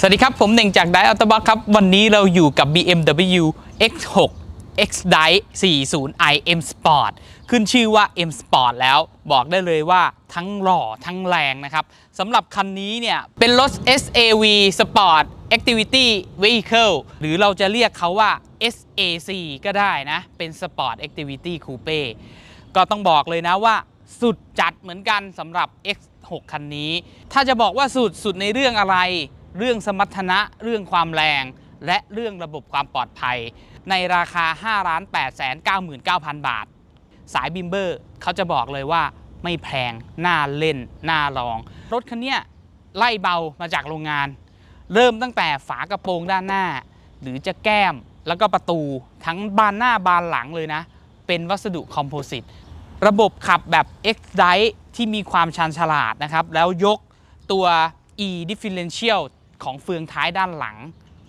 สวัสดีครับ ผมเน่งจากไดอัลตบ็อกครับ วันนี้เราอยู่กับ BMW X6 X Drive 40i M Sport ขึ้นชื่อว่า M Sport แล้วบอกได้เลยว่าทั้งหล่อทั้งแรงนะครับสำหรับคันนี้เนี่ย เป็นรถ SAV Sport Activity Vehicle หรือเราจะเรียกเขาว่า SAC ก็ได้นะ เป็น Sport Activity Coupe ก็ต้องบอกเลยนะว่าสุดจัดเหมือนกันสำหรับ X6 คันนี้ ถ้าจะบอกว่าสุดสุดในเรื่องอะไร เรื่องสมรรถนะ เรื่องความแรง และเรื่องระบบความปลอดภัย ในราคา5 8 9 9 0 0 0 บาท สายบิมเบอร์เขาจะบอกเลยว่าไม่แพง น่าเล่น น่าลอง รถคันนี้ไล่เบามาจากโรงงาน เริ่มตั้งแต่ฝากระโปรงด้านหน้า หรือจะแก้มแล้วก็ประตูทั้งบานหน้าบานหลังเลยนะ เป็นวัสดุคอมโพสิตระบบขับแบบ X Drive ที่มีความชาญฉลาดนะครับ แล้วยกตัว E differential ของเฟืองท้ายด้านหลัง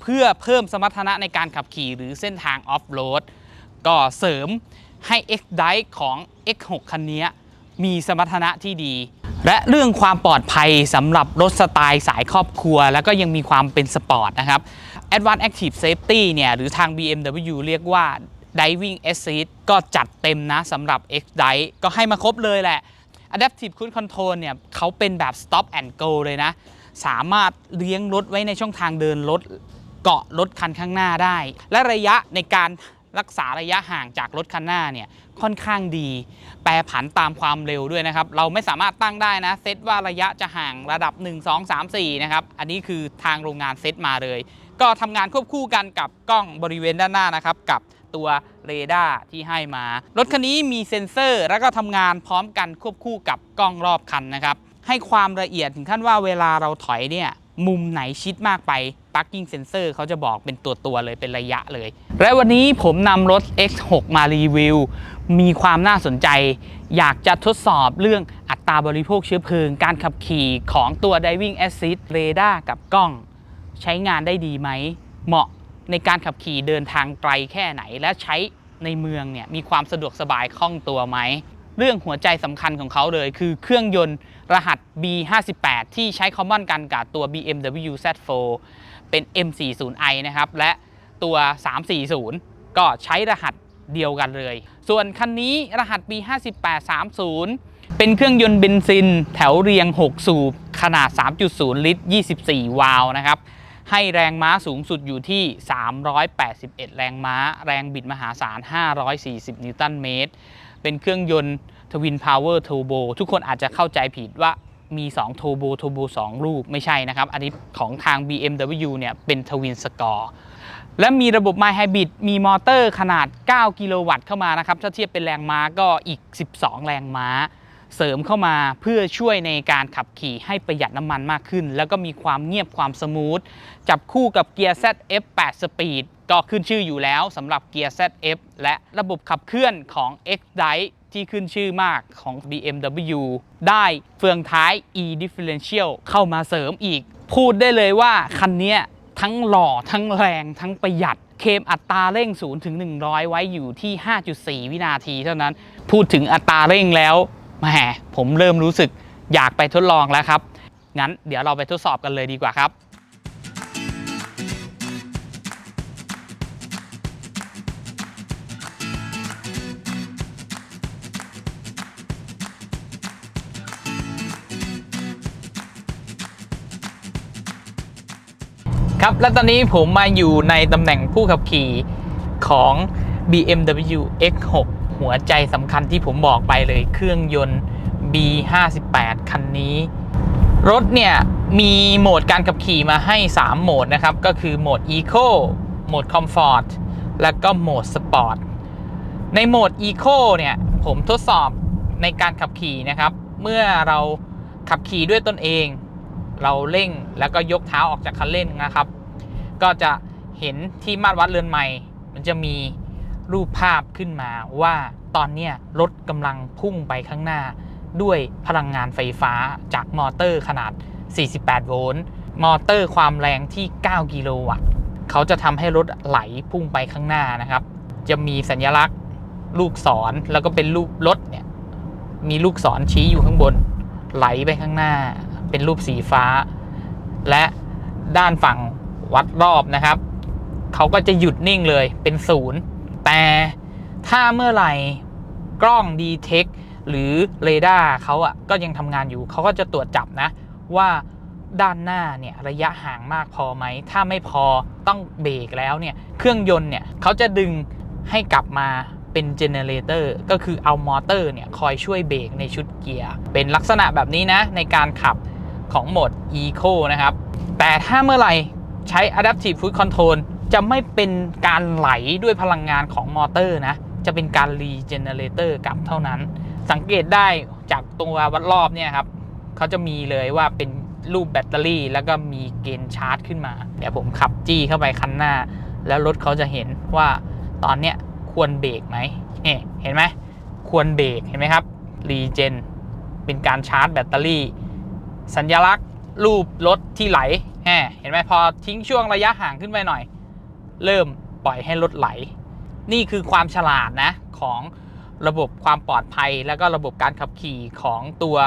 เพื่อเพิ่มสมรรถนะในการขับขี่หรือเส้นทางออฟโรดก็เสริมให้ X Drive ของ X6 คันนี้มีสมรรถนะที่ดี และเรื่องความปลอดภัยสำหรับรถสไตล์สายครอบครัว แล้วก็ยังมีความเป็นสปอร์ตนะครับ Advanced Active Safety เนี่ยหรือทาง BMW เรียกว่า Diving Assist ก็จัดเต็มนะสำหรับ X Drive ก็ให้มาครบเลยแหละ Adaptive Cruise Control เนี่ยเขาเป็นแบบ Stop and Go เลยนะ สามารถเลี้ยงรถไว้ในช่องทางเดินรถเกาะรถคันข้างหน้าได้ และระยะในการรักษาระยะห่างจากรถคันหน้าเนี่ยค่อนข้างดี แปรผันตามความเร็วด้วยนะครับ เราไม่สามารถตั้งได้นะเซตว่าระยะจะห่างระดับ 1 2 3 4 นะครับ อันนี้คือทางโรงงานเซตมาเลย ก็ทำงานควบคู่กันกับกล้องบริเวณด้านหน้านะครับ กับตัวเรดาร์ที่ให้มา รถคันนี้มีเซ็นเซอร์ แล้วก็ทำงานพร้อมกันควบคู่กับกล้องรอบคันนะครับ ให้ความละเอียดถึงขั้นว่าเวลาเราถอยเนี่ยมุมไหนชิดมากไป parking sensor เขาจะบอกเป็นตัวตัวเลยเป็นระยะเลย และวันนี้ผมนำรถ X6 มารีวิว มีความน่าสนใจ อยากจะทดสอบเรื่องอัตราบริโภคเชื้อเพลิง การขับขี่ของตัว Diving Assist Radar กับกล้อง ใช้งานได้ดีไหม เหมาะในการขับขี่เดินทางไกลแค่ไหน และใช้ในเมืองเนี่ยมีความสะดวกสบายคล่องตัวไหม เรื่องหัวใจสำคัญของเขาเลยคือเครื่องยนต์ รหัส B58 ที่ใช้คอมมอนกันกับตัว BMW Z4 เป็น M40i นะครับ และตัว 340 ก็ใช้รหัสเดียวกันเลย ส่วนคันนี้รหัส B5830 เป็นเครื่องยนต์เบนซินแถวเรียง 6 สูบ ขนาด 3.0 ลิตร 24 วาล์วนะครับ ให้แรงม้าสูงสุดอยู่ที่ 381 แรงม้า แรงบิดมหาศาล 540 นิวตันเมตร เป็นเครื่องยนต์ ทวินพาวเวอร์ r ท r โบทุกคนอาจจะเข้าใจผิดว่ามี2โทโบทูโบ2ลูกไม่ใช่นะครับ อันนี้ของทาง BMW เนี่ยเป็นทวินสกอร์และมีระบบ My Hybrid มีมอเตอร์ขนาด 9 กิโลวัตต์เข้ามานะครับ ถ้าเทียบเป็นแรงม้าก็อีก 12 แรงม้า เสริมเข้ามาเพื่อช่วยในการขับขี่ให้ประหยัดน้ำมันมากขึ้น แล้วก็มีความเงียบความสมูท จับคู่กับเกียร์ ZF 8 Speed ก็ขึ้นชื่ออยู่แล้วสำหรับเกียร์ ZF และระบบขับเคลื่อนของ X Drive ที่ขึ้นชื่อมากของ BMW ได้เฟืองท้าย E differential เข้ามาเสริมอีก พูดได้เลยว่าคันนี้ทั้งหล่อทั้งแรงทั้งประหยัด เคมอัตราเร่ง0ถึง100 ไว้อยู่ที่ 5.4 วินาทีเท่านั้น พูดถึงอัตราเร่งแล้ว แหมผมเริ่มรู้สึกอยากไปทดลองแล้วครับ งั้นเดี๋ยวเราไปทดสอบกันเลยดีกว่าครับครับ และตอนนี้ผมมาอยู่ในตำแหน่งผู้ขับขี่ของ BMW X6 หัวใจสำคัญที่ผมบอกไปเลยเครื่องยนต์ B58 คันนี้ รถเนี่ย มีโหมดการขับขี่มาให้ 3 โหมดนะครับ ก็คือโหมด Eco โหมด Comfort และก็โหมด Sport ในโหมด Eco เนี่ย ผมทดสอบในการขับขี่นะครับ เมื่อเราขับขี่ด้วยตนเอง เราเร่งแล้วก็ยกเท้าออกจากคันเร่งนะครับ ก็จะเห็นที่มาตรวัดเรือนใหม่ มันจะมี รูปภาพขึ้นมาว่าตอนนี้รถกำลังพุ่งไปข้างหน้า ด้วยพลังงานไฟฟ้าจากมอเตอร์ขนาด 48 โวลต์ มอเตอร์ความแรงที่ 9 กิโลวัตต์ เขาจะทำให้รถไหลพุ่งไปข้างหน้านะครับ จะมีสัญลักษณ์ลูกศรแล้วก็เป็นรูปรถเนี่ย มีลูกศรชี้อยู่ข้างบน ไหลไปข้างหน้า เป็นรูปสีฟ้า และด้านฝั่งวัดรอบนะครับ เขาก็จะหยุดนิ่งเลยเป็นศูนย์ แต่ถ้าเมื่อไหร่กล้องดีเทคหรือเรดาร์เขาอะก็ยังทำงานอยู่เขาก็จะตรวจจับนะว่าด้านหน้าเนี่ยระยะห่างมากพอไหม ถ้าไม่พอต้องเบรกแล้วเนี่ยเครื่องยนต์เนี่ยเขาจะดึงให้กลับมาเป็นเจเนเรเตอร์ก็คือเอามอเตอร์เนี่ยคอยช่วยเบรกในชุดเกียร์เป็นลักษณะแบบนี้นะในการขับของโหมด Eco นะครับ แต่ถ้าเมื่อไหร่ใช้ Adaptive Cruise Control จะไม่เป็นการไหลด้วยพลังงานของมอเตอร์นะ จะเป็นการรีเจเนเรเตอร์กลับเท่านั้น สังเกตได้จากตัววัดรอบเนี่ยครับเขาจะมีเลยว่าเป็นรูปแบตเตอรี่ แล้วก็มีเกณฑ์ชาร์จขึ้นมา เดี๋ยวผมขับจี้เข้าไปคันหน้า แล้วรถเขาจะเห็นว่าตอนเนี้ยควรเบรกไหมเนี่ยเห็นไหมควรเบรกเห็นไหมครับรีเจนเป็นการชาร์จแบตเตอรี่ สัญลักษณ์รูปรถที่ไหลแหเห็นไหมพอทิ้งช่วงระยะห่างขึ้นไปหน่อย เริ่มปล่อยให้รถไหล นี่คือความฉลาดนะของระบบความปลอดภัย แล้วก็ระบบการขับขี่ของตัว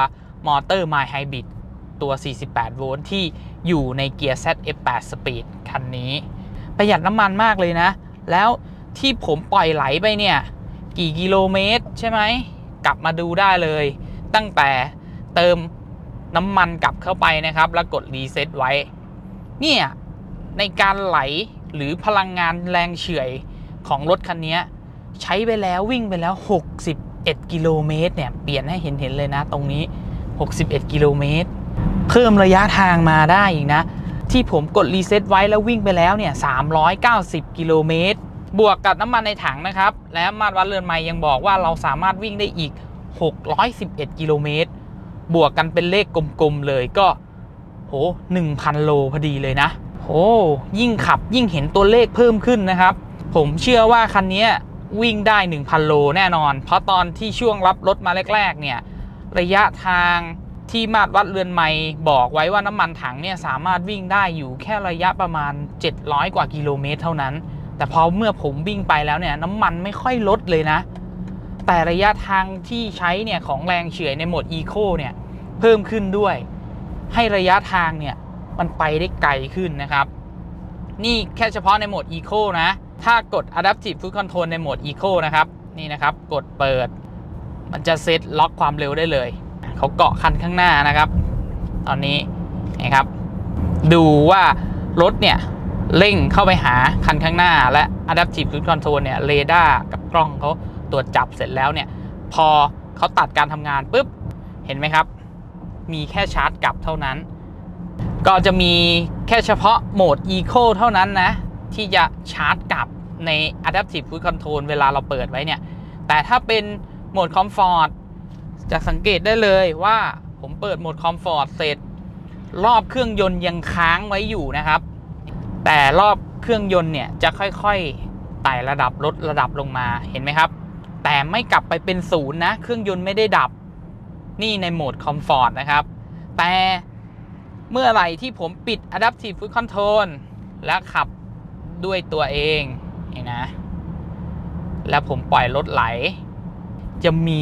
มอเตอร์ My Hybrid ตัว 48 โวลต์ที่อยู่ในเกียร์ ZF8 Speed คันนี้ ประหยัดน้ำมันมากเลยนะ แล้วที่ผมปล่อยไหลไปเนี่ย กี่กิโลเมตรใช่ไหม กลับมาดูได้เลย ตั้งแต่เติมน้ำมันกลับเข้าไปนะครับ แล้วกดรีเซ็ตไว้ เนี่ย ในการไหล หรือพลังงานแรงเฉื่อยของรถคันนี้ใช้ไปแล้ววิ่งไปแล้ว 61 กิโลเมตรเนี่ย เปลี่ยนให้เห็นเห็นๆเลยนะตรงนี้ 61 กิโลเมตร เพิ่มระยะทางมาได้อีกนะ ที่ผมกดรีเซ็ตไว้แล้ววิ่งไปแล้วเนี่ย 390 กิโลเมตร บวกกับน้ำมันในถังนะครับ และมาตรวัดเรือนไม้ยังบอกว่าเราสามารถวิ่งได้อีก 611 กิโลเมตร บวกกันเป็นเลขกลมๆเลยก็โห1,000 โลพอดีเลยนะ โหยิ่งขับยิ่งเห็นตัวเลขเพิ่มขึ้นนะครับ ผมเชื่อว่าคันนี้วิ่งได้ 1,000 โลแน่นอน เพราะตอนที่ช่วงรับรถมาแรก ๆ เนี่ย ระยะทางที่มาตรวัดเรือนไม้บอกไว้ว่าน้ำมันถังเนี่ยสามารถวิ่งได้อยู่แค่ระยะประมาณ 700 กว่ากิโลเมตรเท่านั้น แต่พอเมื่อผมวิ่งไปแล้วเนี่ยน้ำมันไม่ค่อยลดเลยนะ แต่ระยะทางที่ใช้เนี่ยของแรงเฉื่อยในโหมด Eco เนี่ยเพิ่มขึ้นด้วย ให้ระยะทางเนี่ย มันไปได้ไกลขึ้นนะครับ นี่แค่เฉพาะในโหมด Eco นะ ถ้ากด Adaptive Cruise Control ในโหมด Eco นะครับ นี่นะครับกดเปิด มันจะเซตล็อกความเร็วได้เลย เขาเกาะคันข้างหน้านะครับ ตอนนี้นะครับ ดูว่ารถเนี่ยเร่งเข้าไปหาคันข้างหน้า และ Adaptive Cruise Control เนี่ยเรดาร์กับกล้องเขาตรวจจับเสร็จแล้วเนี่ย พอเขาตัดการทำงานปุ๊บ เห็นไหมครับ มีแค่ชาร์จกลับเท่านั้น ก็จะมีแค่เฉพาะโหมด Eco เท่านั้นนะ ที่จะชาร์จกลับใน Adaptive Cruise Control เวลาเราเปิดไว้เนี่ย แต่ถ้าเป็นโหมด Comfort จะสังเกตได้เลยว่าผมเปิดโหมด Comfort เสร็จ รอบเครื่องยนต์ยังค้างไว้อยู่นะครับ แต่รอบเครื่องยนต์เนี่ยจะค่อยๆไต่ระดับลดระดับลงมาเห็นไหมครับ แต่ไม่กลับไปเป็นศูนย์นะ เครื่องยนต์ไม่ได้ดับนี่ในโหมด Comfort นะครับ แต่ เมื่อไหร่ที่ผมปิด Adaptive Cruise Control และขับด้วยตัวเองนี่นะ แล้วผมปล่อยรถไหล จะมี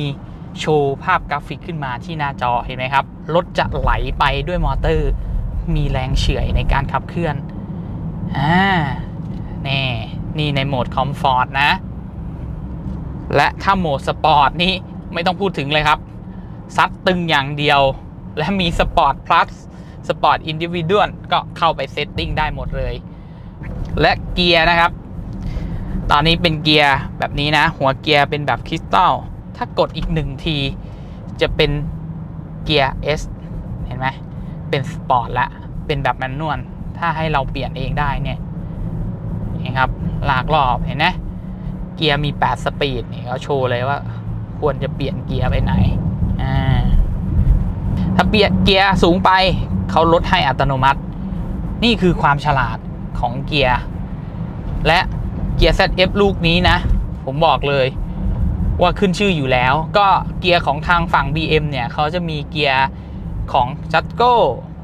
โชว์ภาพกราฟิกขึ้นมาที่หน้าจอเห็นไหมครับ รถจะไหลไปด้วยมอเตอร์ มีแรงเฉื่อยในการขับเคลื่อน อ่า นี่ นี่ในโหมดคอมฟอร์ตนะ และถ้าโหมดสปอร์ตนี่ไม่ต้องพูดถึงเลยครับ ซัดตึงอย่างเดียว และมีสปอร์ตพลัส สปอร์ตอินดิวิดวลก็เข้าไปเซตติ้งได้หมดเลย และเกียร์นะครับ ตอนนี้เป็นเกียร์แบบนี้นะ หัวเกียร์เป็นแบบคริสตัลถ้ากดอีกหนึ่งที จะเป็นเกียร์ S เห็นไหมเป็นสปอร์ตละ เป็นแบบแมนนวลถ้าให้เราเปลี่ยนเองได้เนี่ยเห็นครับหลากรอบเห็นไหมเกียร์มี 8 สปีดนี่เขาโชว์เลยว่า ควรจะเปลี่ยนเกียร์ไปไหนอ่าถ้าเปลี่ยนเกียร์สูงไป เขาลดให้อัตโนมัติ นี่คือความฉลาดของเกียร์ และเกียร์ ZF ลูกนี้นะ ผมบอกเลยว่าขึ้นชื่ออยู่แล้ว ก็เกียร์ของทางฝั่ง BM เนี่ยเขาจะมีเกียร์ของ j a t g o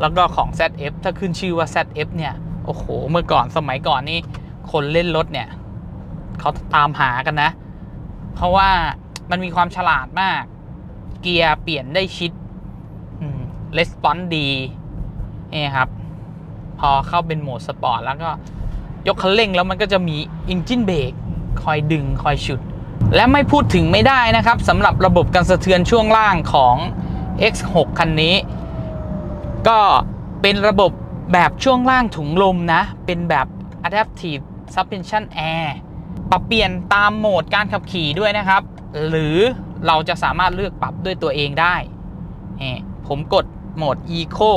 แล้วก็ของ ZF ถ้าขึ้นชื่อว่า ZF เนี่ย โอ้โห เมื่อก่อนสมัยก่อนนี่คนเล่นรถเนี่ยเขาตามหากันนะ เพราะว่ามันมีความฉลาดมาก เกียร์เปลี่ยนได้ชิดレスปอนดี นี่ครับ พอเข้าเป็นโหมดสปอร์ตแล้วก็ยกคันเร่งแล้วมันก็จะมีอินจินเบรกคอยดึงคอยฉุด และไม่พูดถึงไม่ได้นะครับสำหรับระบบการสะเทือนช่วงล่างของ X6 คันนี้ ก็เป็นระบบแบบช่วงล่างถุงลมนะ เป็นแบบ Adaptive Suspension Air ปรับเปลี่ยนตามโหมดการขับขี่ด้วยนะครับ หรือเราจะสามารถเลือกปรับด้วยตัวเองได้ ผมกดโหมด Eco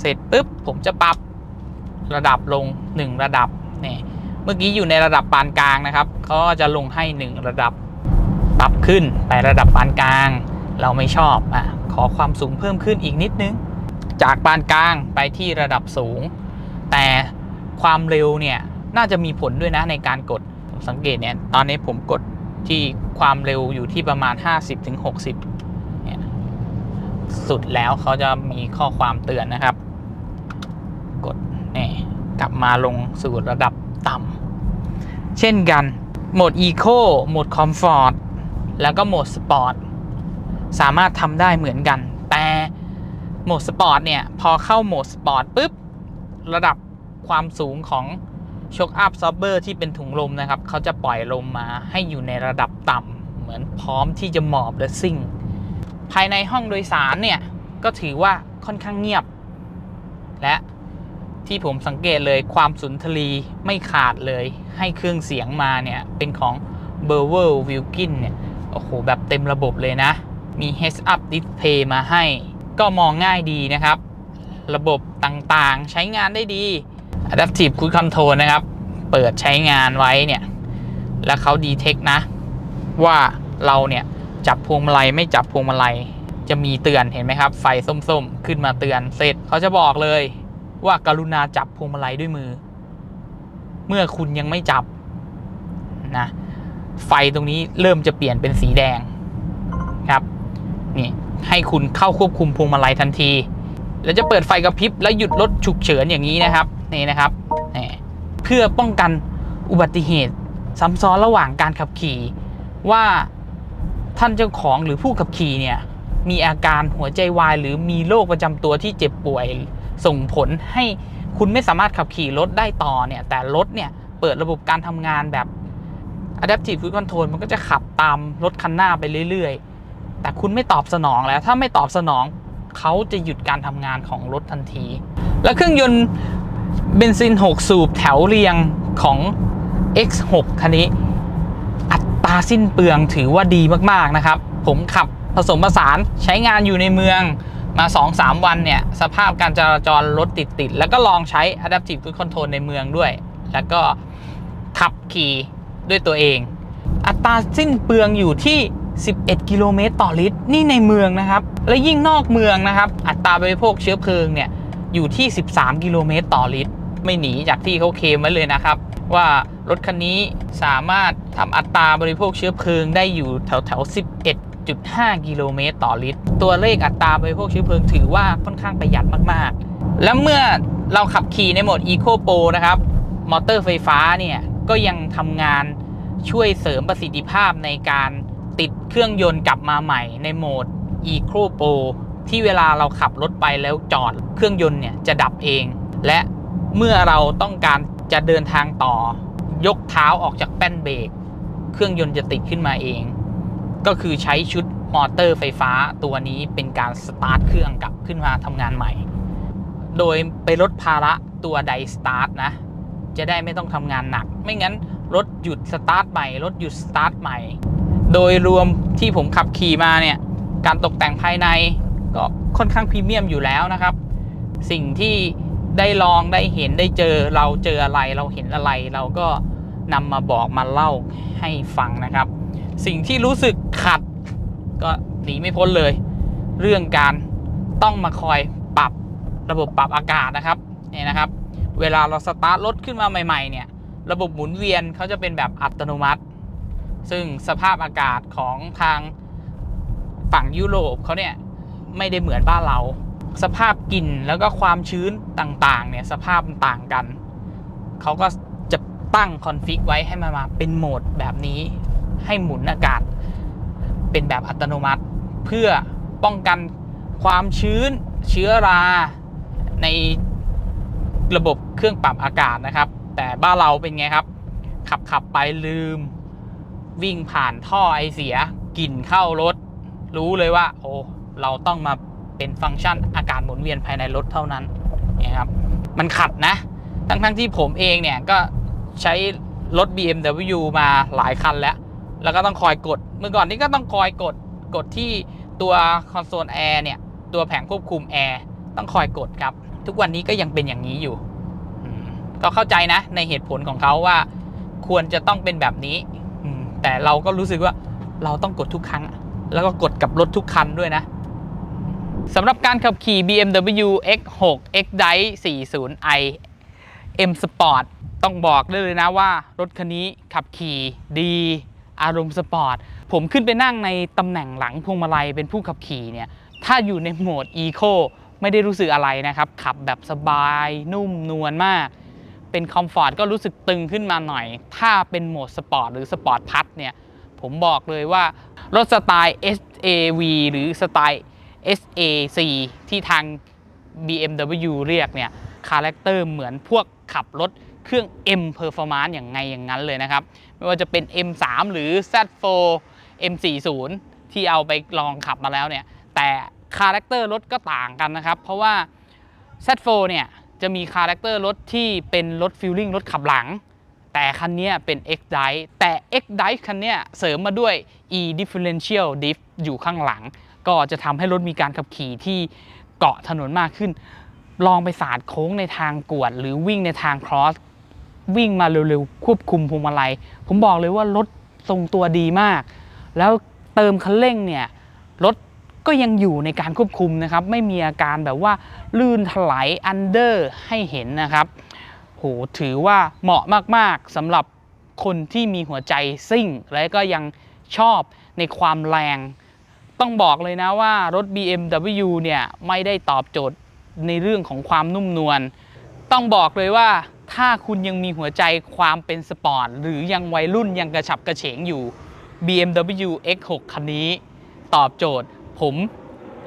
เสร็จปุ๊บผมจะปรับระดับลง 1 ระดับนี่เมื่อกี้อยู่ในระดับปานกลางนะครับก็จะลงให้ 1 ระดับปรับขึ้นไประดับปานกลาง เราไม่ชอบอะขอความสูงเพิ่มขึ้นอีกนิดนึง จากปานกลางไปที่ระดับสูง แต่ความเร็วเนี่ยน่าจะมีผลด้วยนะในการกดผมสังเกตเนี่ยตอนนี้ผมกดที่ความเร็วอยู่ที่ประมาณ 50-60เนี่ยสุดแล้วเขาจะมีข้อความเตือนนะครับ กลับมาลงสู่ระดับต่ำเช่นกัน โหมด Eco โหมด Comfort แล้วก็โหมด Sport สามารถทำได้เหมือนกัน แต่โหมดสปอร์ตเนี่ย พอเข้าโหมดสปอร์ตปุ๊บ ระดับความสูงของช็อคอัพซอบเบอร์ที่เป็นถุงลมนะครับ เขาจะปล่อยลมมาให้อยู่ในระดับต่ำเหมือนพร้อมที่จะหมอบและซิ่ง ภายในห้องโดยสารเนี่ย ก็ถือว่าค่อนข้างเงียบ และ ที่ผมสังเกตเลยความสุนทรีไม่ขาดเลยให้เครื่องเสียงมาเนี่ย เป็นของ b e r w e r Wilkin เนี่ย โอ้โห แบบเต็มระบบเลยนะ มี Heads Up Display มาให้ ก็มองง่ายดีนะครับ ระบบต่างๆใช้งานได้ดี Adaptive Cruise Control นะครับ เปิดใช้งานไว้เนี่ย แล้วเขาดีเทคนะ ว่าเราเนี่ย จับพวงมาลัยไม่จับพวงมาลัยจะมีเตือนเห็นไหมครับ ไฟส้มๆ ขึ้นมาเตือนเสร็จเขาจะบอกเลย ว่าการุณาจับพวงมาลัยด้วยมือ เมื่อคุณยังไม่จับนะไฟตรงนี้เริ่มจะเปลี่ยนเป็นสีแดงครับนี่ให้คุณเข้าควบคุมพวงมาลัยทันที แล้วจะเปิดไฟกระพริบแล้วหยุดรถฉุกเฉินอย่างนี้นะครับนี่นะครับนี่เพื่อป้องกันอุบัติเหตุซ้ำซ้อนระหว่างการขับขี่ว่าท่านเจ้าของหรือผู้ขับขี่เนี่ยมีอาการหัวใจวาย หรือมีโรคประจำตัวที่เจ็บป่วย ส่งผลให้คุณไม่สามารถขับขี่รถได้ต่อเนี่ย แต่รถเนี่ยเปิดระบบการทำงานแบบ Adaptive Cruise Control มันก็จะขับตามรถคันหน้าไปเรื่อยๆ แต่คุณไม่ตอบสนองแล้ว ถ้าไม่ตอบสนองเขาจะหยุดการทำงานของรถทันที และเครื่องยนต์เบนซิน 6 สูบแถวเรียงของ X6 คันนี้ อัตราสิ้นเปลืองถือว่าดีมากๆนะครับ ผมขับผสมผสานใช้งานอยู่ในเมือง มา 2-3 วันเนี่ย สภาพการจราจรรถติดติดแล้วก็ลองใช้ Adaptive Cruise Control ในเมืองด้วย แล้วก็ขับขี่ด้วยตัวเอง อัตราสิ้นเปลืองอยู่ที่ 11 กิโลเมตรต่อลิตร นี่ในเมืองนะครับ และยิ่งนอกเมืองนะครับ อัตราบริโภคเชื้อเพลิงเนี่ยอยู่ที่ 13 กิโลเมตรต่อลิตร ไม่หนีจากที่เขาเคมไว้เลยนะครับ ว่ารถคันนี้สามารถทำอัตราบริโภคเชื้อเพลิงได้อยู่แถวแถว11 1.5 กิโลเมตรต่อลิตร ตัวเลขอัตราบริโภคเชื้อเพลิงถือว่าค่อนข้างประหยัดมากๆ และเมื่อเราขับขี่ในโหมด Eco Pro นะครับ มอเตอร์ไฟฟ้าเนี่ยก็ยังทำงานช่วยเสริมประสิทธิภาพในการติดเครื่องยนต์กลับมาใหม่ในโหมด Eco Pro ที่เวลาเราขับรถไปแล้วจอดเครื่องยนต์เนี่ยจะดับเอง และเมื่อเราต้องการจะเดินทางต่อยกเท้าออกจากแป้นเบรกเครื่องยนต์จะติดขึ้นมาเอง ก็คือใช้ชุดมอเตอร์ไฟฟ้าตัวนี้เป็นการสตาร์ทเครื่องกลับขึ้นมาทำงานใหม่ โดยไปลดภาระตัวไดสตาร์ทนะ จะได้ไม่ต้องทำงานหนัก ไม่งั้นรถหยุดสตาร์ทใหม่รถหยุดสตาร์ทใหม่ โดยรวมที่ผมขับขี่มาเนี่ย การตกแต่งภายในก็ค่อนข้างพรีเมียมอยู่แล้วนะครับ สิ่งที่ได้ลองได้เห็นได้เจอเราเจออะไรเราเห็นอะไร เราก็นำมาบอกมาเล่าให้ฟังนะครับ สิ่งที่รู้สึกขัด ก็หนีไม่พ้นเลย เรื่องการต้องมาคอยปรับระบบปรับอากาศนะครับเนี่ยนะครับ เวลาเราสตาร์ทรถขึ้นมาใหม่ๆเนี่ยระบบหมุนเวียนเขาจะเป็นแบบอัตโนมัติ ซึ่งสภาพอากาศของทางฝั่งยุโรปเขาเนี่ยไม่ได้เหมือนบ้านเรา สภาพกลิ่นแล้วก็ความชื้นต่างๆเนี่ยสภาพมันต่างกัน เขาก็จะตั้งคอนฟิกไว้ให้มันมาเป็นโหมดแบบนี้ ให้หมุนอากาศ เป็นแบบอัตโนมัติ เพื่อป้องกันความชื้นเชื้อราในระบบเครื่องปรับอากาศนะครับ แต่บ้านเราเป็นไงครับ ขับขับไปลืม วิ่งผ่านท่อไอเสียกลิ่นเข้ารถ รู้เลยว่า โอ้เราต้องมาเป็นฟังก์ชันอากาศหมุนเวียนภายในรถเท่านั้นนะครับมันขัดนะ ทั้งทั้งที่ผมเองเนี่ยก็ใช้รถ BMW มาหลายคันแล้ว แล้วก็ต้องคอยกด เมื่อก่อนนี้ก็ต้องคอยกดกดที่ตัวคอนโซลแอร์เนี่ย ตัวแผงควบคุมแอร์ต้องคอยกดครับ ทุกวันนี้ก็ยังเป็นอย่างนี้อยู่ ก็เข้าใจนะ ในเหตุผลของเขาว่า ควรจะต้องเป็นแบบนี้ แต่เราก็รู้สึกว่าเราต้องกดทุกครั้ง แล้วก็กดกับรถทุกคันด้วยนะสำหรับการขับขี่ BMW X6 X Drive 40i M Sport ต้องบอกได้เลยนะว่า รถคันนี้ขับขี่ดี อารมณ์สปอร์ต ผมขึ้นไปนั่งในตำแหน่งหลังพวงมาลัยเป็นผู้ขับขี่เนี่ย ถ้าอยู่ในโหมด Eco ไม่ได้รู้สึกอะไรนะครับ ขับแบบสบายนุ่มนวลมาก เป็นคอมฟอร์ตก็รู้สึกตึงขึ้นมาหน่อย ถ้าเป็นโหมดสปอร์ตหรือสปอร์ตพัทเนี่ย ผมบอกเลยว่ารถสไตล์ SAV หรือสไตล์ SAC ที่ทาง BMW เรียกเนี่ย คาแรคเตอร์เหมือนพวกขับรถ เครื่อง M Performance อย่างไงอย่างนั้นเลยนะครับ ไม่ว่าจะเป็น M3 หรือ Z4 M40 ที่เอาไปลองขับมาแล้วเนี่ย แต่คาแรคเตอร์รถก็ต่างกันนะครับ เพราะว่า Z4 เนี่ยจะมีคาแรคเตอร์รถที่เป็นรถฟิลลิ่งรถขับหลัง แต่คันนี้เป็น X Drive แต่ X Drive คันนี้เสริมมาด้วย E Differential Diff อยู่ข้างหลัง ก็จะทำให้รถมีการขับขี่ที่เกาะถนนมากขึ้น ลองไปสาดโค้งในทางกวด หรือวิ่งในทางครอส วิ่งมาเร็วๆ ควบคุมพวงมาลัย ผมบอกเลยว่ารถทรงตัวดีมาก แล้วเติมคันเร่งเนี่ยรถก็ยังอยู่ในการควบคุมนะครับ ไม่มีอาการแบบว่าลื่นถลายอันเดอร์ให้เห็นนะครับโหถือว่าเหมาะมากๆสำหรับคนที่มีหัวใจซิ่ง และก็ยังชอบในความแรง ต้องบอกเลยนะว่ารถ BMW เนี่ยไม่ได้ตอบโจทย์ในเรื่องของความนุ่มนวลต้องบอกเลยว่า ถ้าคุณยังมีหัวใจความเป็นสปอร์ตหรือยังวัยรุ่นยังกระฉับกระเฉงอยู่ BMW X6 คันนี้ตอบโจทย์ ผม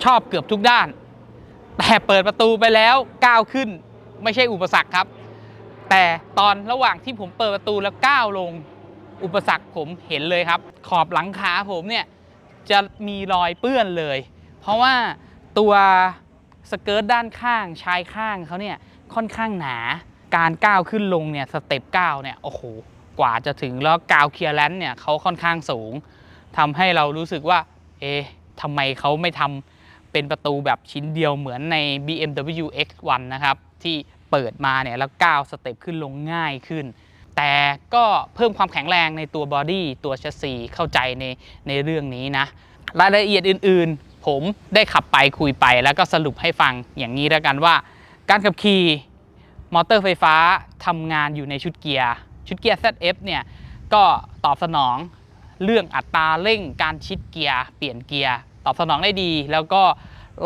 ชอบเกือบทุกด้าน แต่เปิดประตูไปแล้วก้าวขึ้นไม่ใช่อุปสรรคครับ แต่ตอนระหว่างที่ผมเปิดประตูแล้วก้าวลงอุปสรรคผมเห็นเลยครับ ขอบหลังคาผมเนี่ยจะมีรอยเปื้อนเลย เพราะว่าตัวสเกิร์ตด้านข้างชายข้างเขาเนี่ยค่อนข้างหนา การก้าวขึ้นลงเนี่ยสเต็ปก้าวเนี่ยโอ้โหกว่าจะถึงแล้วกาวเคลียร์แลนด์เนี่ยเขาค่อนข้างสูงทำให้เรารู้สึกว่า เอ๊ะทำไมเขาไม่ทำเป็นประตูแบบชิ้นเดียวเหมือนใน BMW X1 นะครับ ที่เปิดมาเนี่ยแล้วก้าวสเต็ปขึ้นลงง่ายขึ้น แต่ก็เพิ่มความแข็งแรงในตัวบอดี้ตัวแชสซีเข้าใจในในเรื่องนี้นะรายละเอียดอื่นๆ ผมได้ขับไปคุยไปแล้วก็สรุปให้ฟังอย่างนี้แล้วกันว่า การขับขี่ มอเตอร์ไฟฟ้าทำงานอยู่ในชุดเกียร์ ชุดเกียร์ ZF เนี่ยก็ตอบสนองเรื่องอัตราเร่งการชิดเกียร์ เปลี่ยนเกียร์ ตอบสนองได้ดี แล้วก็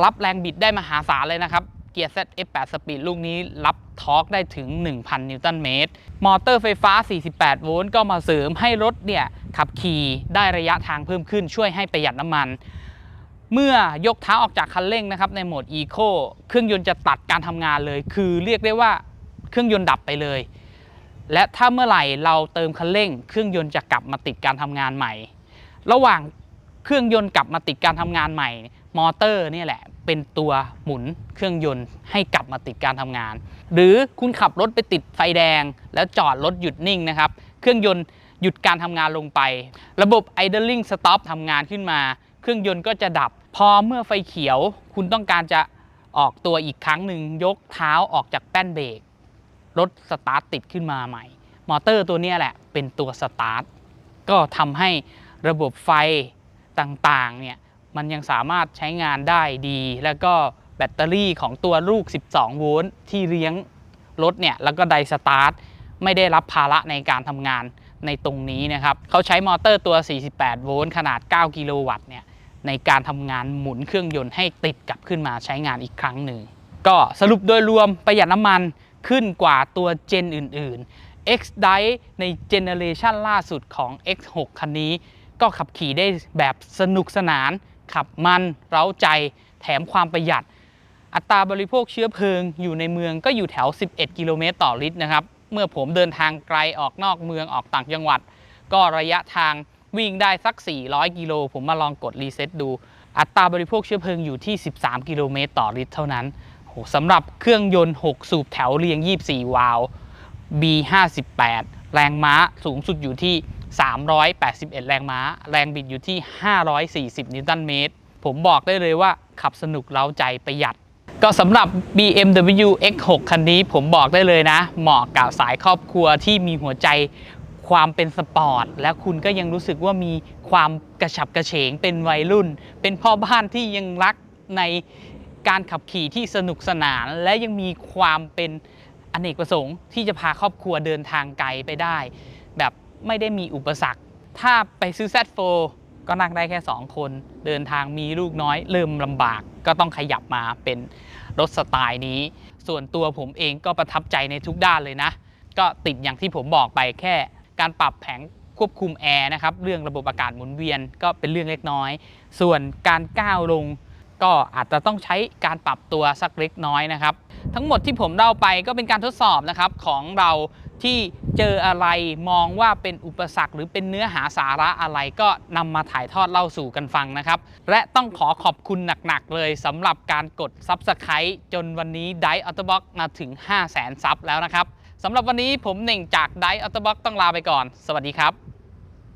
รับแรงบิดได้มหาศาลเลยนะครับ เกียร์ ZF8 สปีดลูกนี้รับทอร์กได้ถึง 1,000 นิวตันเมตร มอเตอร์ไฟฟ้า 48 โวลต์ก็มาเสริมให้รถเนี่ยขับขี่ได้ระยะทางเพิ่มขึ้นช่วยให้ประหยัดน้ำมันเมื่อยกเท้าออกจากคันเร่งนะครับในโหมด Eco เครื่องยนต์จะตัดการทำงานเลย คือเรียกได้ว่า เครื่องยนต์ดับไปเลย และถ้าเมื่อไหร่เราเติมคันเร่ง เครื่องยนต์จะกลับมาติดการทำงานใหม่ ระหว่างเครื่องยนต์กลับมาติดการทำงานใหม่ มอเตอร์นี่แหละ เป็นตัวหมุนเครื่องยนต์ให้กลับมาติดการทำงาน หรือคุณขับรถไปติดไฟแดง แล้วจอดรถหยุดนิ่งนะครับ เครื่องยนต์หยุดการทำงานลงไป ระบบ idling stop ทำงานขึ้นมา เครื่องยนต์ก็จะดับ พอเมื่อไฟเขียว คุณต้องการจะออกตัวอีกครั้งหนึ่งยกเท้าออกจากแป้นเบรก รถสตาร์ทติดขึ้นมาใหม่ มอเตอร์ตัวนี้แหละเป็นตัวสตาร์ทก็ทำให้ระบบไฟต่างๆเนี่ยมันยังสามารถใช้งานได้ดี แล้วก็แบตเตอรี่ของตัวลูก 12 โวลต์ที่เลี้ยงรถเนี่ยแล้วก็ไดสตาร์ทไม่ได้รับภาระในการทำงานในตรงนี้นะครับเขาใช้มอเตอร์ตัว 48 โวลต์ขนาด 9 กิโลวัตต์เนี่ยในการทำงานหมุนเครื่องยนต์ให้ติดกลับขึ้นมาใช้งานอีกครั้งหนึ่ง ก็สรุปโดยรวมประหยัดน้ำมัน ขึ้นกว่าตัวเจนอื่น ๆ X Drive ในเจเนเรชันล่าสุดของ X6 คันนี้ ก็ขับขี่ได้แบบสนุกสนาน ขับมัน เร้าใจแถมความประหยัด อัตราบริโภคเชื้อเพลิงอยู่ในเมืองก็อยู่แถว 11 กิโลเมตรต่อลิตรนะครับ เมื่อผมเดินทางไกลออกนอกเมืองออกต่างจังหวัด ก็ระยะทางวิ่งได้สัก 400 กิโล ผมมาลองกดรีเซ็ตดู อัตราบริโภคเชื้อเพลิงอยู่ที่ 13 กิโลเมตรต่อลิตรเท่านั้น สำหรับเครื่องยนต์ 6 สูบแถวเรียง 24 วาล์ว B58 แรงม้าสูงสุดอยู่ที่ 381 แรงม้า แรงบิดอยู่ที่ 540 นิวตันเมตร ผมบอกได้เลยว่าขับสนุกเล้าใจประหยัด ก็สำหรับ BMW X6 คันนี้ผมบอกได้เลยนะ เหมาะกับสายครอบครัวที่มีหัวใจความเป็นสปอร์ต และคุณก็ยังรู้สึกว่ามีความกระฉับกระเฉงเป็นวัยรุ่น เป็นพ่อบ้านที่ยังรักใน การขับขี่ที่สนุกสนาน และยังมีความเป็นอเนกประสงค์ ที่จะพาครอบครัวเดินทางไกลไปได้ แบบไม่ได้มีอุปสรรค ถ้าไปซื้อ Z4 ก็นั่งได้แค่ 2 คน เดินทางมีลูกน้อยเริ่มลำบากก็ต้องขยับมาเป็นรถสไตล์นี้ ส่วนตัวผมเองก็ประทับใจในทุกด้านเลยนะ ก็ติดอย่างที่ผมบอกไปแค่การปรับแผงควบคุมแอร์นะครับ เรื่องระบบอากาศหมุนเวียนก็เป็นเรื่องเล็กน้อย ส่วนการก้าวลง ก็อาจจะต้องใช้การปรับตัวสักเล็กน้อยนะครับ ทั้งหมดที่ผมเล่าไปก็เป็นการทดสอบนะครับของเราที่เจออะไรมองว่าเป็นอุปสรรค หรือเป็นเนื้อหาสาระอะไรก็นำมาถ่ายทอดเล่าสู่กันฟังนะครับ และต้องขอขอบคุณหนัก ๆ เลยสำหรับการกด Subscribe จนวันนี้ d i อ a u t o b o x มาถึง 5 0 0 0 0 0ซับแล้วนะครับสำหรับวันนี้ผมเหน่งจาก d i อ a u t o b o x ต้องลาไปก่อน สวัสดีครับ